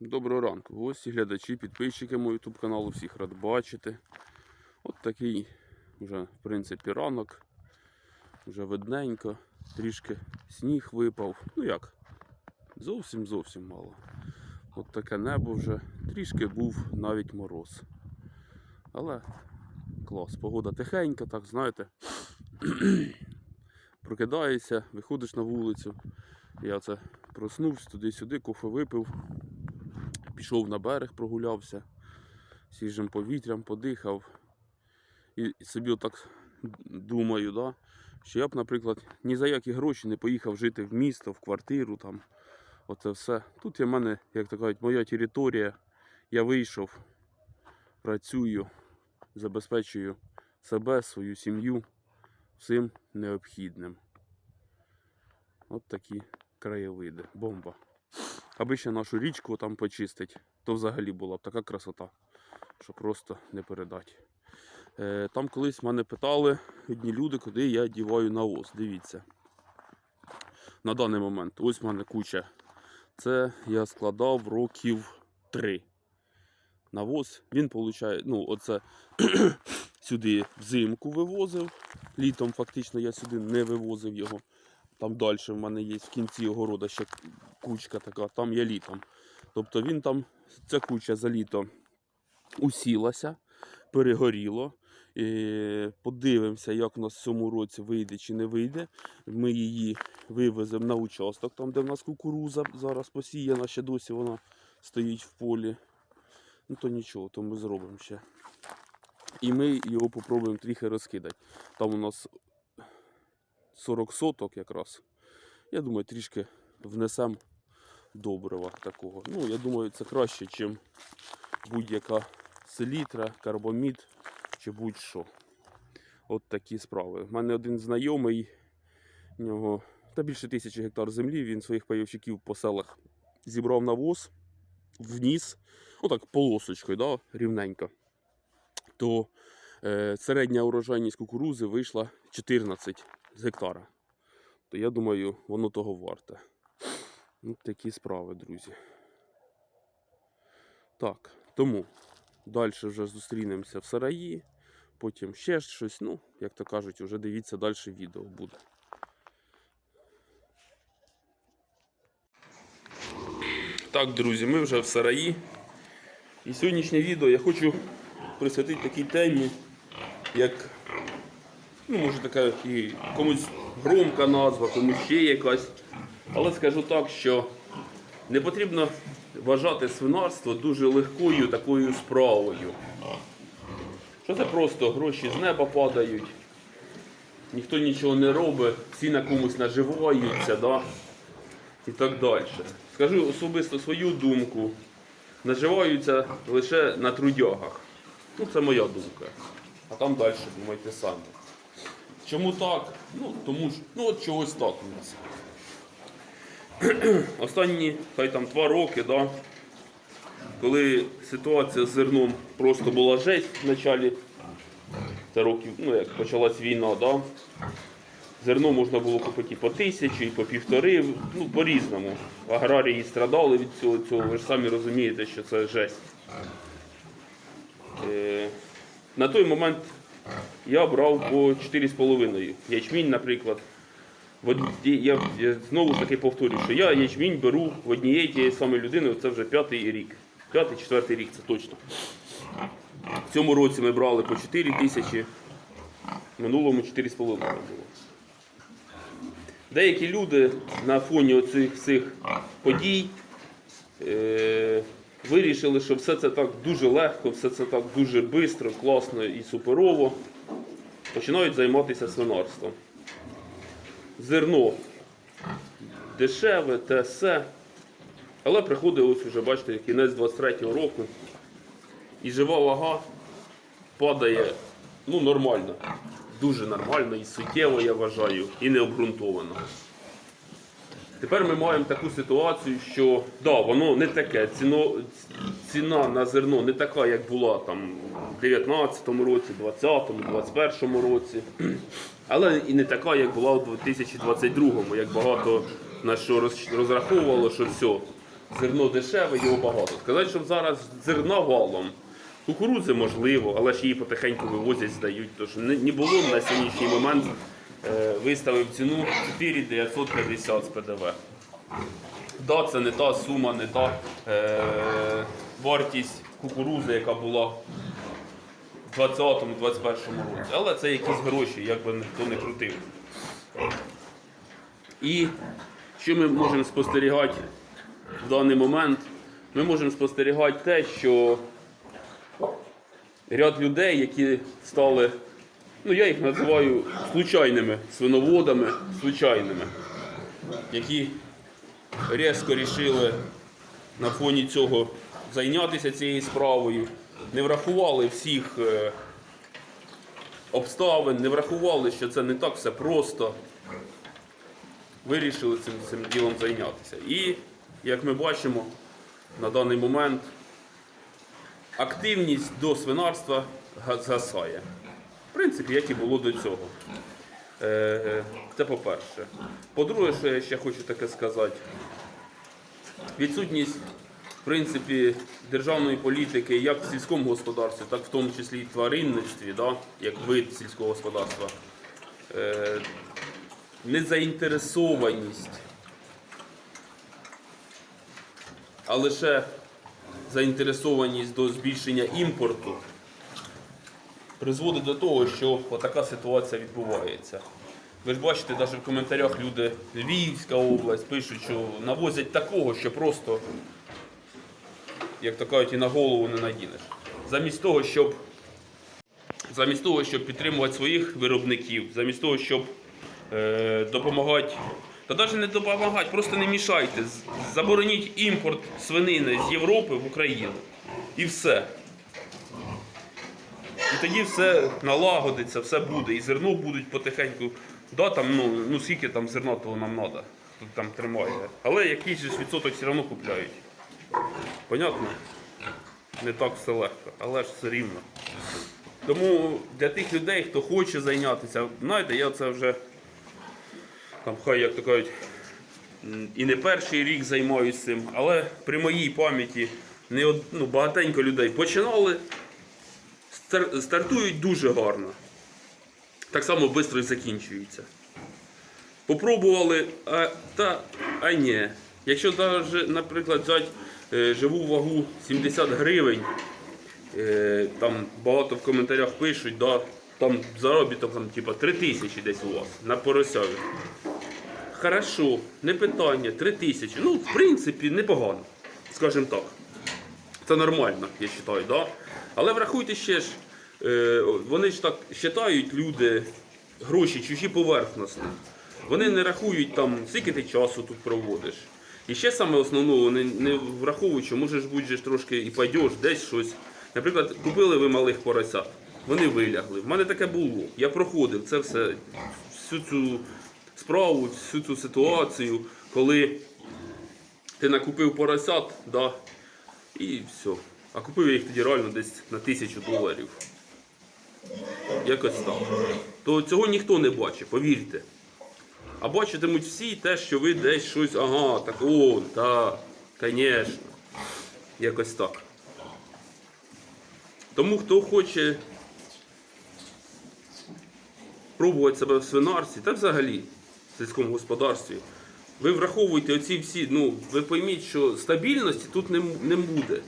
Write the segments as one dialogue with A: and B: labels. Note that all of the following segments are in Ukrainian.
A: Доброго ранку, гості, глядачі, підписчики мого YouTube каналу, всіх рад бачити. От такий вже, в принципі, ранок. Вже видненько, трішки сніг випав. Ну як? Зовсім зовсім мало. От таке небо вже, трішки був навіть мороз. Але клас, погода тихенька, так знаєте. Прокидаєшся, виходиш на вулицю. Я це проснувся туди-сюди, кофе випив, пішов на берег, прогулявся, свіжим повітрям подихав. І собі отак думаю, да, що я б, наприклад, ні за які гроші не поїхав жити в місто, в квартиру там. Оце все. Тут є в мене, як то кажуть, моя територія. Я вийшов, працюю, забезпечую себе, свою сім'ю всім необхідним. От такі краєвиди. Бомба. Аби ще нашу річку там почистить, то взагалі була б така красота, що просто не передати. Е, там колись мене питали одні люди, куди я діваю навоз. Дивіться. На даний момент ось в мене куча. Це я складав років три. Навоз. Він получає, ну, оце сюди взимку вивозив. Літом фактично я сюди не вивозив його. Там далі в мене є в кінці огорода ще кучка така, там я літом. Тобто він там, ця куча за літо усілася, перегоріло. І подивимося, як у нас в цьому році вийде чи не вийде. Ми її вивеземо на участок, там, де в нас кукуруза зараз посіяна, ще досі вона стоїть в полі. Ну то нічого, то ми зробимо ще. І ми його попробуємо трохи розкидати. Там у нас 40 соток якраз. Я думаю, трішки внесемо добрива такого. Ну, я думаю, це краще, ніж будь-яка селітра, карбамід чи будь-що. От такі справи. У мене один знайомий, у нього та більше тисячі гектар землі, він своїх пайовщиків по селах зібрав навоз, вніс, отак полосочкою, да, рівненько. То е, середня урожайність кукурузи вийшла 14 з гектара. То я думаю, воно того варте. От такі справи, друзі. Так, тому далі вже зустрінемося в сараї, потім ще щось. Ну, як то кажуть, вже дивіться далі відео буде. Так, друзі, ми вже в сараї. І сьогоднішнє відео я хочу присвятити такій темі, як Ну, може така і комусь громка назва, комусь ще якась. Але скажу так, що не потрібно вважати свинарство дуже легкою такою справою. Що це просто гроші з неба падають, ніхто нічого не робить, всі на комусь наживаються, да? і так далі. Скажу особисто свою думку. Наживаються лише на трудягах. Ну, це моя думка. А там далі думайте самі. Чому так? Ну, тому ж, ну от чогось так у нас. Останні, хай там два роки, да, коли ситуація з зерном просто була жесть в началі, це років, ну як почалась війна, да, зерно можна було купити і по тисячі, і по півтори, ну по-різному. Аграрії страдали від цього, цього, ви ж самі розумієте, що це жесть. Е, на той момент я брав по 4,5. Ячмінь, наприклад. В одні- я, я знову ж таки повторюю, що я ячмінь беру в однієї тієї самої людини, це вже п'ятий рік. П'ятий, четвертий рік, це точно. В цьому році ми брали по 4 тисячі, в минулому 4,5 було. Деякі люди на фоні оцих всіх подій е, вирішили, що все це так дуже легко, все це так дуже швидко, класно і суперово. Починають займатися свинарством. Зерно дешеве, те все. Але приходить ось уже, бачите, кінець 23-го року. І жива вага падає ну, нормально. Дуже нормально і суттєво, я вважаю, і необґрунтовано. Тепер ми маємо таку ситуацію, що да, воно не таке. Ціно, ціна на зерно не така, як була там в 19-му році, 20-му, 21-му році. Але і не така, як була у 2022-му, як багато на що розраховувало, що все, зерно дешеве, його багато. Сказати, щоб зараз зерна валом. Кукурудзи можливо, але ж її потихеньку вивозять, здають. Тож не, не було на сьогоднішній момент е, виставив ціну 4950 з ПДВ. Да, це не та сума, не та е, вартість кукурузи, яка була в 2020-2021 році. Але це якісь гроші, як би ніхто не крутив. І що ми можемо спостерігати в даний момент? Ми можемо спостерігати те, що ряд людей, які стали, ну я їх називаю случайними свиноводами, случайними, які різко рішили на фоні цього зайнятися цією справою, не врахували всіх е, обставин, не врахували, що це не так все просто. Вирішили цим, цим ділом зайнятися. І, як ми бачимо, на даний момент активність до свинарства згасає. В принципі, як і було до цього. Е, е, Це по-перше. По-друге, що я ще хочу таке сказати, відсутність принципі, державної політики як в сільському господарстві, так в тому числі і в тваринництві, да, як вид сільського господарства. Е, Незаінтересованість, а лише заінтересованість до збільшення імпорту призводить до того, що така ситуація відбувається. Ви ж бачите, навіть в коментарях люди Львівська область пишуть, що навозять такого, що просто, як то кажуть, і на голову не надінеш. Замість того, щоб замість того, щоб підтримувати своїх виробників, замість того, щоб е, допомагати, та навіть не допомагати, просто не мішайте. Забороніть імпорт свинини з Європи в Україну. І все. І тоді все налагодиться, все буде. І зерно будуть потихеньку. Да, там, ну, ну скільки там зерна того нам треба, тут там тримає. Але якийсь відсоток все одно купляють. Понятно? Не так все легко, але ж все рівно. Тому для тих людей, хто хоче зайнятися, знаєте, я це вже там хай як то кажуть, і не перший рік займаюся цим, але при моїй пам'яті не ну, багатенько людей починали, стар- стартують дуже гарно. Так само швидко і закінчуються. Попробували, а, та, а ні. Якщо навіть, наприклад, взяти живу вагу 70 гривень, е, там багато в коментарях пишуть, да, там заробіток там, типа, 3 тисячі десь у вас на поросяві. Хорошо, не питання, 3 тисячі. Ну, в принципі, непогано, скажімо так. Це нормально, я вважаю, да? Але врахуйте ще ж, е, вони ж так вважають люди гроші чужі поверхностні. Вони не рахують там, скільки ти часу тут проводиш. І ще саме основне, вони не враховують, що може ж бути же трошки і пойдеш десь щось. Наприклад, купили ви малих поросят, вони вилягли. В мене таке було. Я проходив це все, всю цю справу, всю цю ситуацію, коли ти накупив поросят, да, і все. А купив я їх тоді реально десь на тисячу доларів. Якось так. То цього ніхто не бачить, повірте. А бачитимуть всі те, що ви десь щось, ага, так о, так, звісно. Якось так. Тому хто хоче пробувати себе в свинарстві та взагалі в сільському господарстві, ви враховуйте оці всі, ну, ви пойміть, що стабільності тут не, не буде.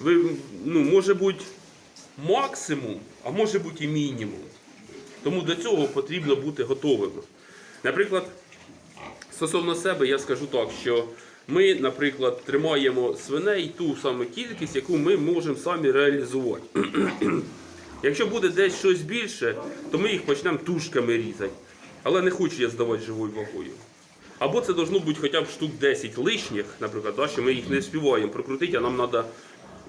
A: Ви, ну, може бути максимум, а може бути і мінімум. Тому до цього потрібно бути готовими. Наприклад, стосовно себе, я скажу так, що ми, наприклад, тримаємо свиней ту саму кількість, яку ми можемо самі реалізувати. Якщо буде десь щось більше, то ми їх почнемо тушками різати. Але не хочу я здавати живою вагою. Або це должно бути хоча б штук 10 лишніх, наприклад, да, що ми їх не співаємо прокрутити, а нам треба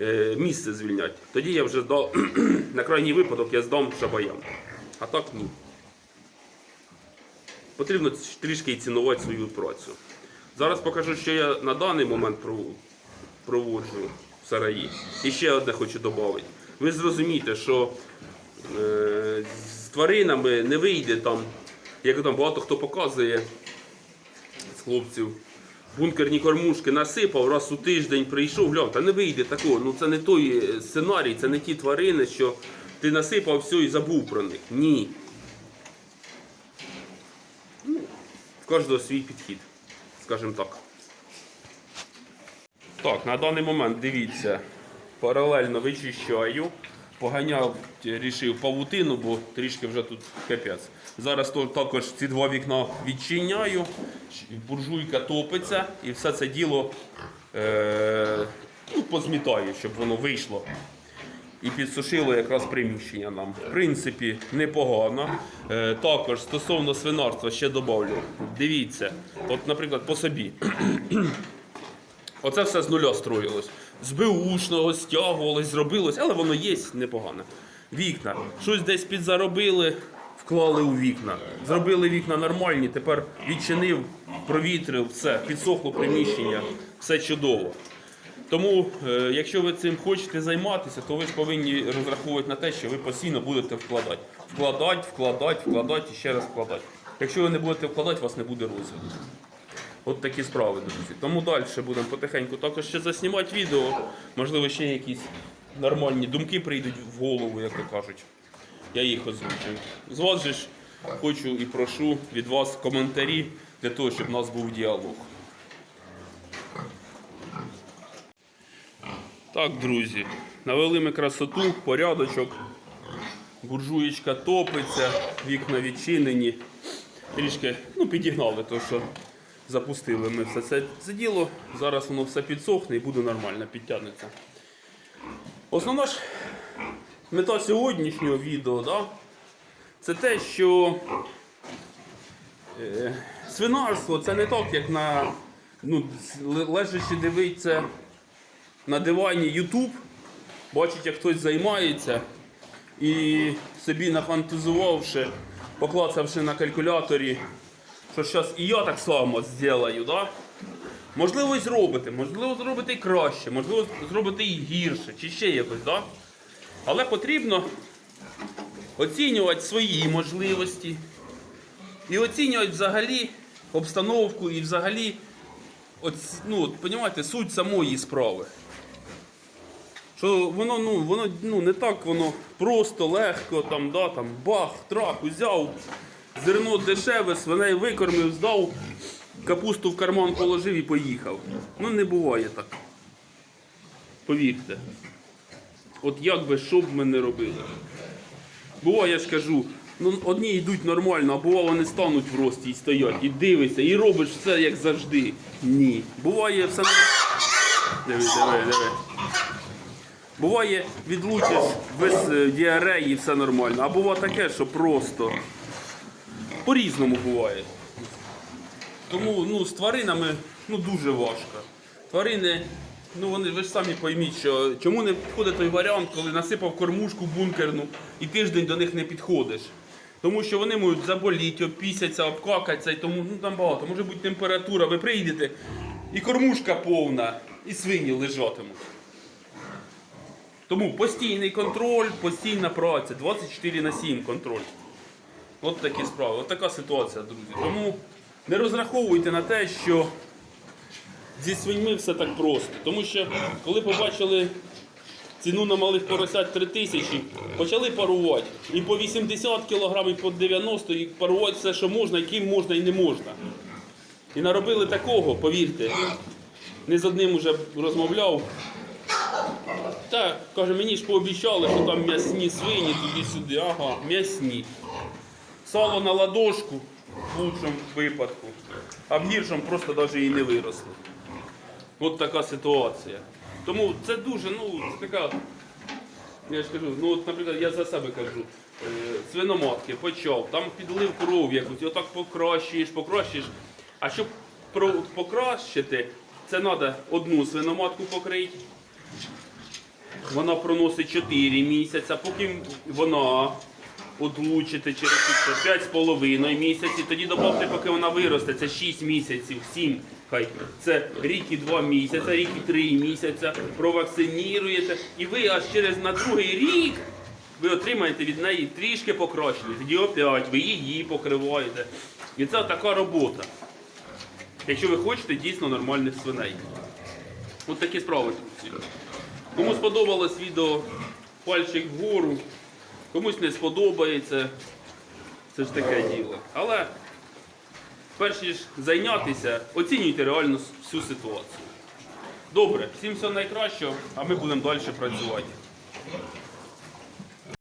A: е, місце звільняти. Тоді я вже здав, на крайній випадок я здам шабаям. А так ні. Потрібно трішки і цінувати свою працю. Зараз покажу, що я на даний момент проводжу в сараї. І ще одне хочу додати. Ви зрозумієте, що е, з тваринами не вийде там, як там багато хто показує з хлопців, бункерні кормушки насипав, раз у тиждень прийшов, глянь, та не вийде такого. Ну це не той е, сценарій, це не ті тварини, що ти насипав все і забув про них. Ні. Ну, в кожного свій підхід, скажімо так. Так, на даний момент дивіться, паралельно вичищаю. Поганяв, рішив павутину, бо трішки вже тут капець. Зараз також ці два вікна відчиняю, буржуйка топиться і все це діло е, ну, позмітаю, щоб воно вийшло. І підсушило якраз приміщення нам. В принципі, непогано. Е, також стосовно свинарства ще додавлю. Дивіться, от, наприклад, по собі. Оце все з нуля строїлось. З беушного стягувалось, зробилось, але воно є непогане. Вікна. Щось десь підзаробили, вклали у вікна. Зробили вікна нормальні, тепер відчинив, провітрив, все, підсохло приміщення, все чудово. Тому, е, якщо ви цим хочете займатися, то ви ж повинні розраховувати на те, що ви постійно будете вкладати. Вкладати, вкладати, вкладати і ще раз вкладати. Якщо ви не будете вкладати, у вас не буде розвитку. От такі справи, друзі. Тому далі будемо потихеньку також ще заснімати відео. Можливо, ще якісь нормальні думки прийдуть в голову, як то кажуть. Я їх озвучу. З вас же ж хочу і прошу від вас коментарі для того, щоб у нас був діалог. Так, друзі, навели ми красоту, порядочок. Буржуєчка топиться, вікна відчинені. Трішки ну, підігнали, то що запустили ми все це, це діло. Зараз воно все підсохне і буде нормально, підтягнеться. Основна ж мета сьогоднішнього відео, да, це те, що е, свинарство це не так, як на ну, лежачи дивиться на дивані YouTube, бачить, як хтось займається і собі нафантазувавши, поклацавши на калькуляторі, що зараз і я так само зроблю, да? Можливо, і зробите, можливо, зробите і краще, можливо, зробите і гірше, чи ще якось, да? Але потрібно оцінювати свої можливості і оцінювати взагалі обстановку і взагалі, от, ну, от, суть самої справи. Що воно, ну, воно ну, не так воно просто, легко, там, да, там, бах, трах, узяв, зерно дешеве, свиней викормив, здав, капусту в карман положив і поїхав. Ну не буває так. Повірте. От як би що б ми не робили. Буває, я ж кажу, ну одні йдуть нормально, а буває вони стануть в рості і стоять, і дивишся, і робиш все як завжди. Ні. Буває все. Диви, диви, диви. Буває, відлучиш без е, діареї все нормально. А буває таке, що просто по-різному буває. Тому ну, з тваринами ну, дуже важко. Тварини, ну вони ви ж самі пойміть, що чому не підходить той варіант, коли насипав кормушку бункерну і тиждень до них не підходиш. Тому що вони можуть заболіти, обпісяться, обкакатися, і тому ну, там багато. Може бути температура, ви прийдете, і кормушка повна, і свині лежатимуть. Тому постійний контроль, постійна праця, 24 на 7 контроль. От такі справи, от така ситуація, друзі. Тому не розраховуйте на те, що зі свиньми все так просто. Тому що коли побачили ціну на малих поросят 3 тисячі, почали парувати. І по 80 кг, і по 90 і парувати все, що можна, і ким можна і не можна. І наробили такого, повірте. Не з одним уже розмовляв. Так, каже, мені ж пообіцяли, що там м'ясні свині туди-сюди. Ага, м'ясні. Сало на ладошку в лучшому випадку, а в гіршому просто навіть і не виросли. От така ситуація. Тому це дуже, ну, така. Я ж кажу, ну от, наприклад, я за себе кажу, е, свиноматки почав, там підлив кров якусь, отак покращуєш, покращуєш. А щоб покращити, це треба одну свиноматку покрити, вона проносить 4 місяці, поки вона одлучити через 5,5 місяці, тоді добавте, поки вона виросте, це 6 місяців, 7, хай. Це рік і 2 місяці, рік і 3 місяці, провакциніруєте, і ви аж через на другий рік ви отримаєте від неї трішки покращення. Тоді опять ви її покриваєте. І це така робота. Якщо ви хочете дійсно нормальних свиней. От такі справи. Кому сподобалось відео, пальчик вгору, комусь не сподобається. Це ж таке діло. Але перш ніж зайнятися, оцінюйте реально всю ситуацію. Добре, всім всього найкращого, а ми будемо далі працювати.